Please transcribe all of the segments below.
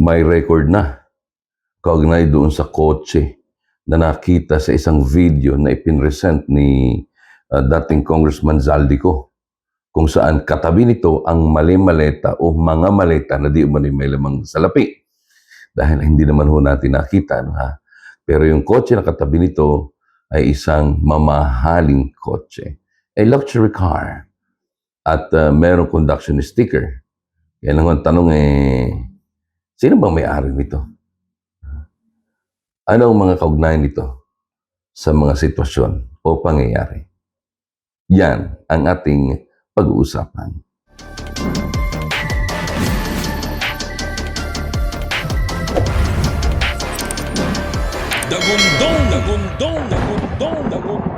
may record na kaugnay doon sa kotse na nakita sa isang video na ipinresent ni uh, dating Congressman Zaldico kung saan katabi nito ang mali-maleta o mga maleta na di umano'y may lamang salapi. Dahil hindi naman ho natin nakita, no, ha? Pero yung kotse na katabi nito ay isang mamahaling kotse. A luxury car. At uh, merong conduction sticker. Yan lang ang tanong eh, sino bang may-ari nito? Ano ang mga kaugnayan nito sa mga sitwasyon o pangyayari? Yan ang ating pag-uusapan. Dagundong, dagundong, dagundong, dagundong.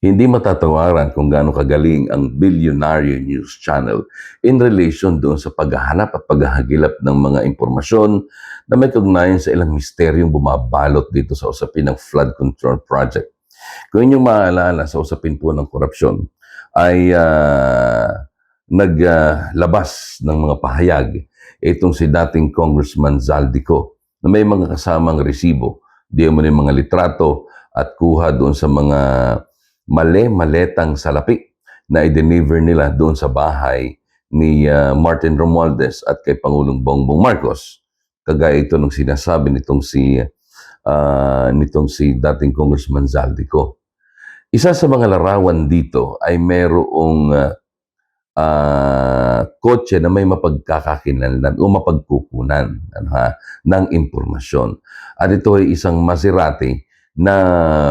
Hindi matatawaran kung gaano kagaling ang Billionaire News Channel in relation doon sa paghahanap at paghahagilap ng mga impormasyon na may kaugnayan sa ilang misteryong bumabalot dito sa usapin ng flood control project. Kung inyong maalala sa usapin po ng korupsyon, ay ah, naglabas ng mga pahayag itong si dating Congressman Zaldico na may mga kasamang resibo, di mo mga litrato at kuha doon sa mga mali-maletang salapi na i-deliver nila doon sa bahay ni ah, Martin Romualdez at kay Pangulong Bongbong Marcos. Kagaya ito ng sinasabi nitong si ah, nitong si dating Congressman Zaldico. Isa sa mga larawan dito ay merong ah, ah, kotse na may mapagkakakinaldan o mapagkukunan ano, ha, ng impormasyon. At ito ay isang Maserati na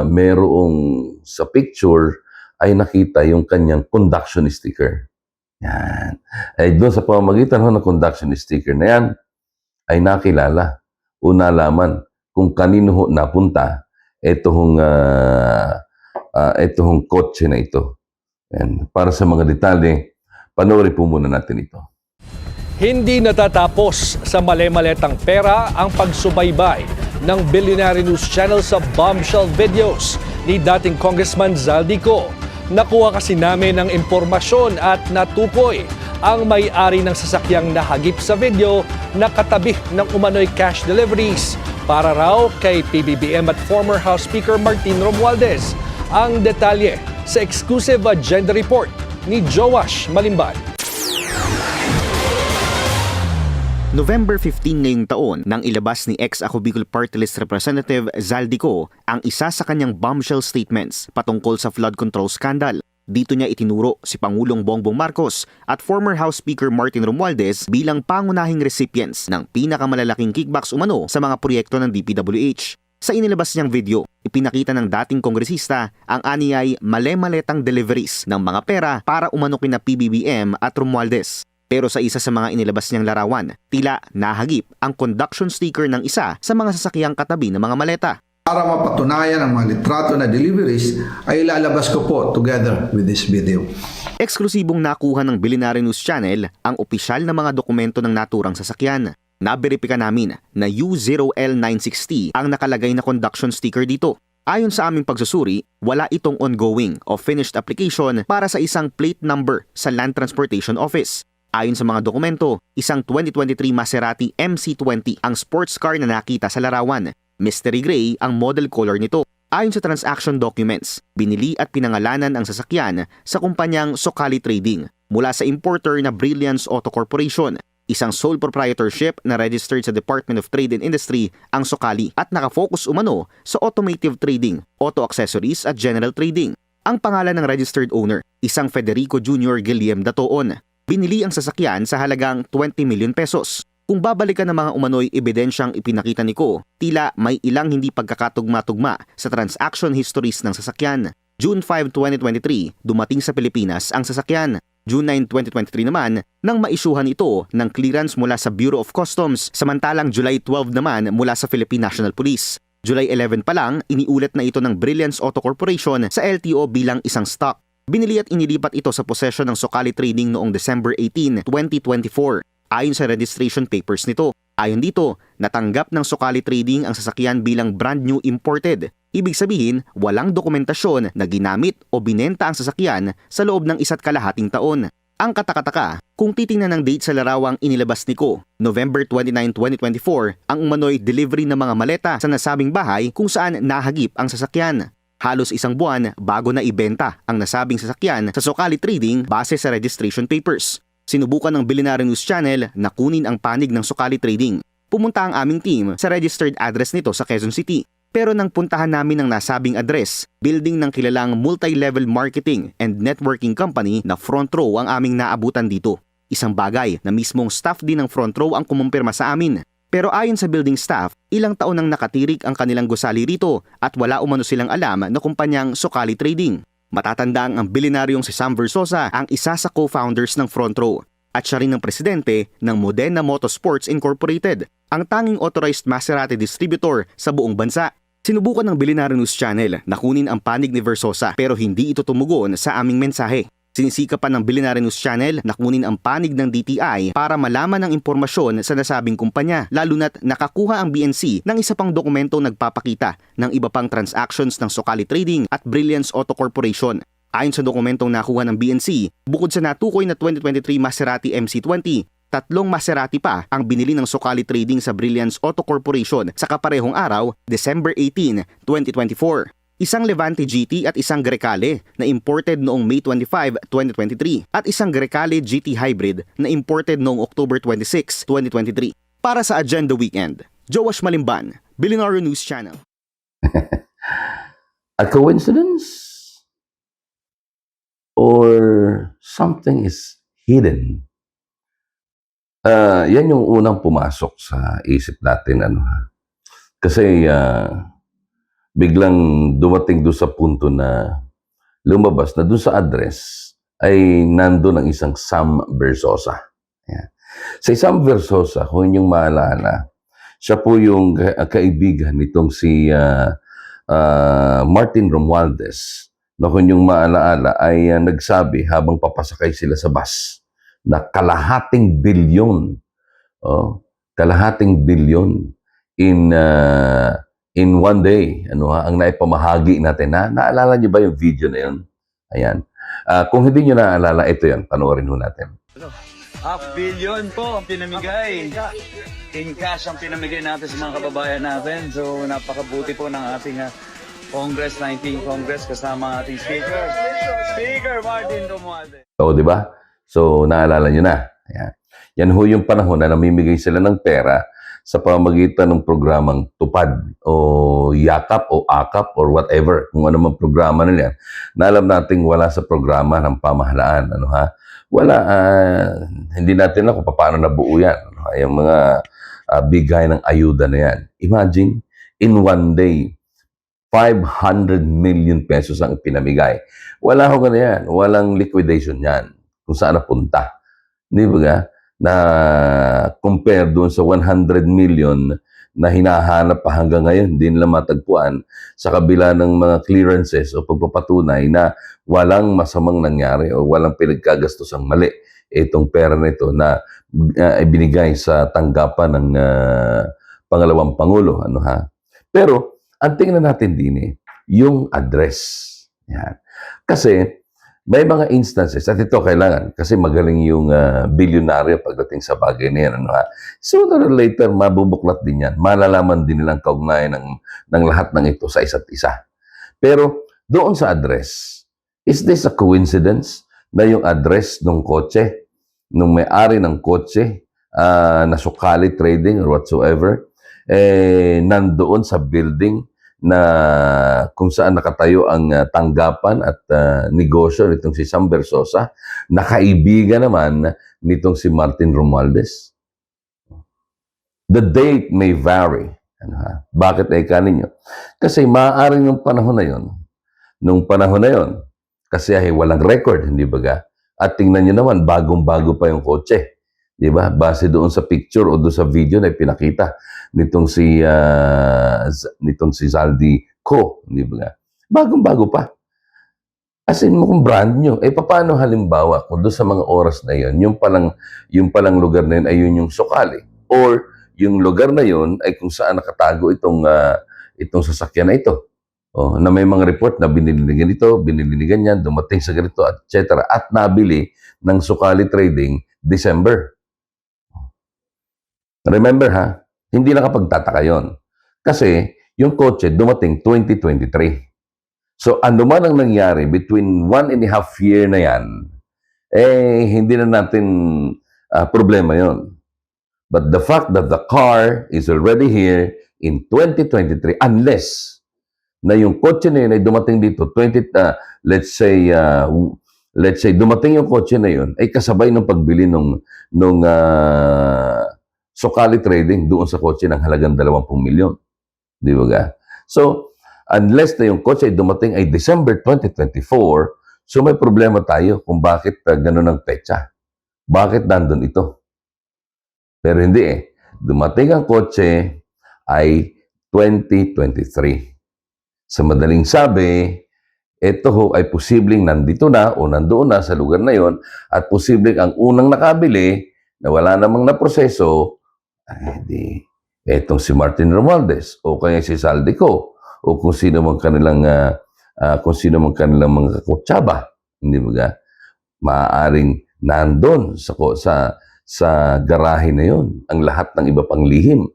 merong sa picture ay nakita yung kanyang conduction sticker. Yan. Ay doon sa pamamagitan ng conduction sticker na yan, ay nakilala o nalaman kung kanino ho napunta ito hong, ah, ah, ito hong kotse na ito. Yan. Para sa mga detalye, panoorin po muna natin ito. Hindi natatapos sa mali-maletang pera ang pagsubaybay ng Billionaire News Channel sa bombshell videos ni dating Congressman Zaldico. Nakuha kasi namin ng impormasyon at natukoy ang may-ari ng sasakyang nahagip sa video na katabi ng umano'y cash deliveries para raw kay PBBM at former House Speaker Martin Romualdez. Ang detalye sa exclusive agenda report ni Joash Malimban. November 15 ngayong taon nang ilabas ni ex-Ako Party List Representative Zaldico ang isa sa kanyang bombshell statements patungkol sa flood control scandal. Dito niya itinuro si Pangulong Bongbong Marcos at former House Speaker Martin Romualdez bilang pangunahing recipients ng pinakamalalaking kickbacks umano sa mga proyekto ng DPWH. Sa inilabas niyang video, ipinakita ng dating kongresista ang aniyay male-maletang deliveries ng mga pera para umano kina PBBM at Romualdez. Pero sa isa sa mga inilabas niyang larawan, tila nahagip ang conduction sticker ng isa sa mga sasakyang katabi ng mga maleta. Para mapatunayan ang mga litrato na deliveries ay ilalabas ko po together with this video. Eksklusibong nakuha ng Billionaire News Channel ang opisyal na mga dokumento ng naturang sasakyan. Naberipika namin na U0L960 ang nakalagay na conduction sticker dito. Ayon sa aming pagsusuri, wala itong ongoing o finished application para sa isang plate number sa Land Transportation Office. Ayon sa mga dokumento, isang 2023 Maserati MC20 ang sports car na nakita sa larawan. Mystery gray ang model color nito. Ayon sa transaction documents, binili at pinangalanan ang sasakyan sa kumpanyang Sokali Trading mula sa importer na Brilliance Auto Corporation. Isang sole proprietorship na registered sa Department of Trade and Industry ang Sokali at nakafocus umano sa automotive trading, auto accessories at general trading. Ang pangalan ng registered owner, isang Federico Jr. Guillem Datoon. Binili ang sasakyan sa halagang 20 million pesos. Kung babalikan ng mga umano'y ebidensyang ipinakita ni Ko, tila may ilang hindi pagkakatugma-tugma sa transaction histories ng sasakyan. June 5, 2023, dumating sa Pilipinas ang sasakyan. June 9, 2023 naman, nang maisyuhan ito ng clearance mula sa Bureau of Customs, samantalang July 12 naman mula sa Philippine National Police. July 11 pa lang, iniulat na ito ng Brilliance Auto Corporation sa LTO bilang isang stock. Binili at inilipat ito sa posesyon ng Sokali Trading noong December 18, 2024 ayon sa registration papers nito. Ayon dito, natanggap ng Sokali Trading ang sasakyan bilang brand new imported. Ibig sabihin, walang dokumentasyon na ginamit o binenta ang sasakyan sa loob ng isa't kalahating taon. Ang katakataka, kung titingnan ng date sa larawang inilabas ni Ko, November 29, 2024, ang umano'y delivery ng mga maleta sa nasabing bahay kung saan nahagip ang sasakyan. Halos isang buwan bago na ibenta ang nasabing sasakyan sa Sokali Trading base sa registration papers. Sinubukan ng Billionaire News Channel na kunin ang panig ng Sokali Trading. Pumunta ang aming team sa registered address nito sa Quezon City. Pero nang puntahan namin ang nasabing address, building ng kilalang multi-level marketing and networking company na Front Row ang aming naabutan dito. Isang bagay na mismong staff din ng Front Row ang kumumpirma sa amin. Pero ayon sa building staff, ilang taon nang nakatirik ang kanilang gusali rito at wala umano silang alam na kumpanyang Sokali Trading. Matatandang ang bilyonaryong si Sam Versosa ang isa sa co-founders ng Front Row at siya rin ang presidente ng Modena Motorsports Incorporated, ang tanging authorized Maserati distributor sa buong bansa. Sinubukan ng Billionaire News Channel na kunin ang panig ni Versosa pero hindi ito tumugon sa aming mensahe. Sinisika pa ng Billionaire Channel na kunin ang panig ng DTI para malaman ang impormasyon sa nasabing kumpanya lalo na't nakakuha ang BNC ng isa pang dokumentong nagpapakita ng iba pang transactions ng Sokali Trading at Brilliance Auto Corporation. Ayon sa dokumentong nakuha ng BNC, bukod sa natukoy na 2023 Maserati MC20, tatlong Maserati pa ang binili ng Sokali Trading sa Brilliance Auto Corporation sa kaparehong araw, December 18, 2024. Isang Levante GT at isang Grecale na imported noong May 25, 2023 at isang Grecale GT Hybrid na imported noong October 26, 2023. Para sa Agenda Weekend, Joash Malimban, Billionaire News Channel. A coincidence? Or something is hidden? Ah, yan yung unang pumasok sa isip natin ano ha. Kasi ah, biglang dumating doon sa punto na lumabas na doon sa address ay nandoon ang isang Sam Versosa. Yan. Sa Sam Versosa, kung inyong maalala, siya po yung ka- kaibigan nitong si ah, ah, Martin Romualdez na kung yung maalaala ay ah, nagsabi habang papasakay sila sa bus na kalahating bilyon oh, kalahating bilyon in ah, in one day ano ha, ang naipamahagi natin na naalala niyo ba yung video na yun ayan Ah, kung hindi niyo naalala ito yan panoorin ho natin Half billion po ang pinamigay. In cash ang pinamigay natin sa mga kababayan natin. So napakabuti po ng ating ah, Congress, 19 Congress kasama ang ating Speaker. Speaker Martin Romualdez. Oo, di ba? So, naalala nyo na. Ayan. Yan ho yung panahon na namimigay sila ng pera sa pamagitan ng programang Tupad o Yakap o Akap or whatever, kung ano man programa nila na alam nating wala sa programa ng pamahalaan. Ano ha? Wala, ah, hindi natin alam kung paano nabuo yan. Ano, ha? yung mga ah, bigay ng ayuda na yan. Imagine, in one day, 500 million pesos ang pinamigay. Wala ho ganun yan. Walang liquidation yan kung saan napunta. Di ba ga? Na compare doon sa 100 million na hinahanap pa hanggang ngayon, hindi nila matagpuan sa kabila ng mga clearances o pagpapatunay na walang masamang nangyari o walang pinagkagastosang mali itong pera nito na uh, ibinigay sa tanggapan ng ah, pangalawang pangulo. Ano ha? Pero ang tingnan natin din eh yung address. Yan. Kasi may mga instances at ito kailangan kasi magaling yung uh, bilyonaryo pagdating sa bagay na yan ano ha? Sooner or later mabubuklat din yan. Malalaman din nilang kaugnayan ng ng lahat ng ito sa isa't isa. Pero doon sa address is this a coincidence na yung address ng kotse, nung may-ari ng kotse, ah, na Sukali Trading or whatsoever, eh, nandoon sa building na kung saan nakatayo ang ah, tanggapan at ah, negosyo nitong si Sam Versosa, nakaibigan naman nitong si Martin Romualdez. The date may vary. Ano ha? Bakit ay kaninyo? Kasi maaaring yung panahon na yon, nung panahon na yon, kasi ay walang record, hindi ba? At tingnan nyo naman, bagong-bago pa yung kotse. Di ba? Base doon sa picture o doon sa video na pinakita nitong si Z- nitong si Zaldi Co, di ba? Bagong-bago pa. As in, mukhang brand new. Eh, paano halimbawa, kung doon sa mga oras na yon, yung palang, yung palang lugar na yun ay yun yung sukali. Or, yung lugar na yon ay kung saan nakatago itong, ah, itong sasakyan na ito. Oh, na may mga report na binili ni ganito, binili ni ganyan, dumating sa ganito, etc. At nabili ng Sukali Trading December. Remember ha, hindi nakapagtataka yon. Kasi yung kotse dumating 2023. So ano man ang nangyari between one and a half year na yan, eh hindi na natin ah, problema yon. But the fact that the car is already here in 2023, unless na yung kotse na yun ay dumating dito 20 ah, let's say w- let's say dumating yung kotse na yun ay kasabay ng pagbili nung nung ah, Sokali Trading doon sa kotse ng halagang 20 milyon. Di ba ga? So, unless na yung kotse ay dumating ay December 2024, so may problema tayo kung bakit uh, ganun ang petsa. Bakit nandun ito? Pero hindi eh. Dumating ang kotse ay 2023. Sa madaling sabi, ito ho ay posibleng nandito na o nandoon na sa lugar na yon at posibleng ang unang nakabili na wala namang naproseso, ay di, etong si Martin Romualdez o kaya si Saldico o kung sino man kanilang ah, ah, kung sino man kanilang mga kutsaba, hindi ba? Maaaring nandun sa sa sa garahe na yon ang lahat ng iba pang lihim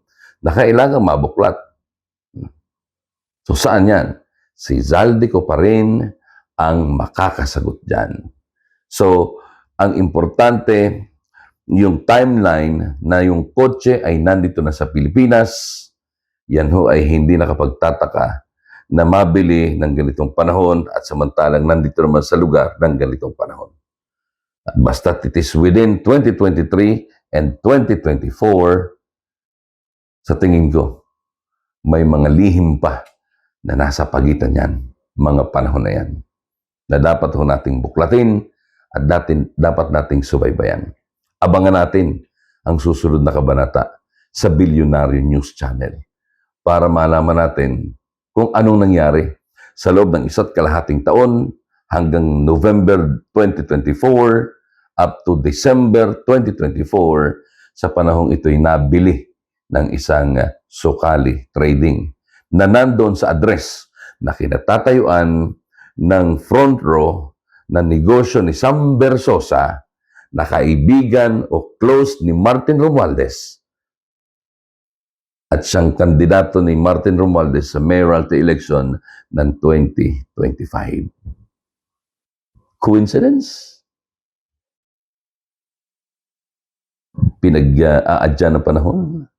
na kailangan mabuklat. So saan yan? Si Zaldico pa rin ang makakasagot dyan. So, ang importante, yung timeline na yung kotse ay nandito na sa Pilipinas, yan ho ay hindi nakapagtataka na mabili ng ganitong panahon at samantalang nandito naman sa lugar ng ganitong panahon. At basta it is within 2023 and 2024, sa tingin ko, may mga lihim pa na nasa pagitan yan, mga panahon na yan, na dapat ho nating buklatin at datin, dapat nating subaybayan. Abangan natin ang susunod na kabanata sa Billionaire News Channel para malaman natin kung anong nangyari sa loob ng isa't kalahating taon hanggang November 2024 up to December 2024 sa panahong ito'y nabili ng isang uh, sukali trading na nandoon sa address na kinatatayuan ng front row na negosyo ni Sam Bersosa na kaibigan o close ni Martin Romualdez at siyang kandidato ni Martin Romualdez sa mayoralty election ng 2025. Coincidence? Pinag-aadya ng panahon?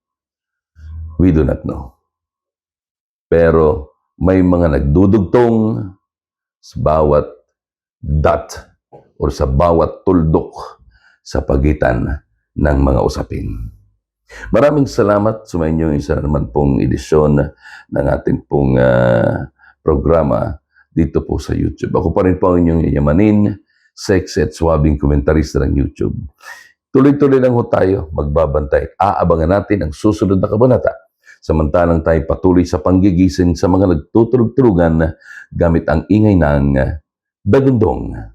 We do not know. Pero may mga nagdudugtong sa bawat dot or sa bawat tuldok sa pagitan ng mga usapin. Maraming salamat sa inyo isa naman pong edisyon ng ating pong ah, programa dito po sa YouTube. Ako pa rin po ang inyong yayamanin, sexy at swabing komentarista ng YouTube. Tuloy-tuloy lang ho tayo magbabantay. Aabangan natin ang susunod na kabanata. Samantalang tayo patuloy sa panggigising sa mga nagtutulog-tulugan gamit ang ingay ng dagundong.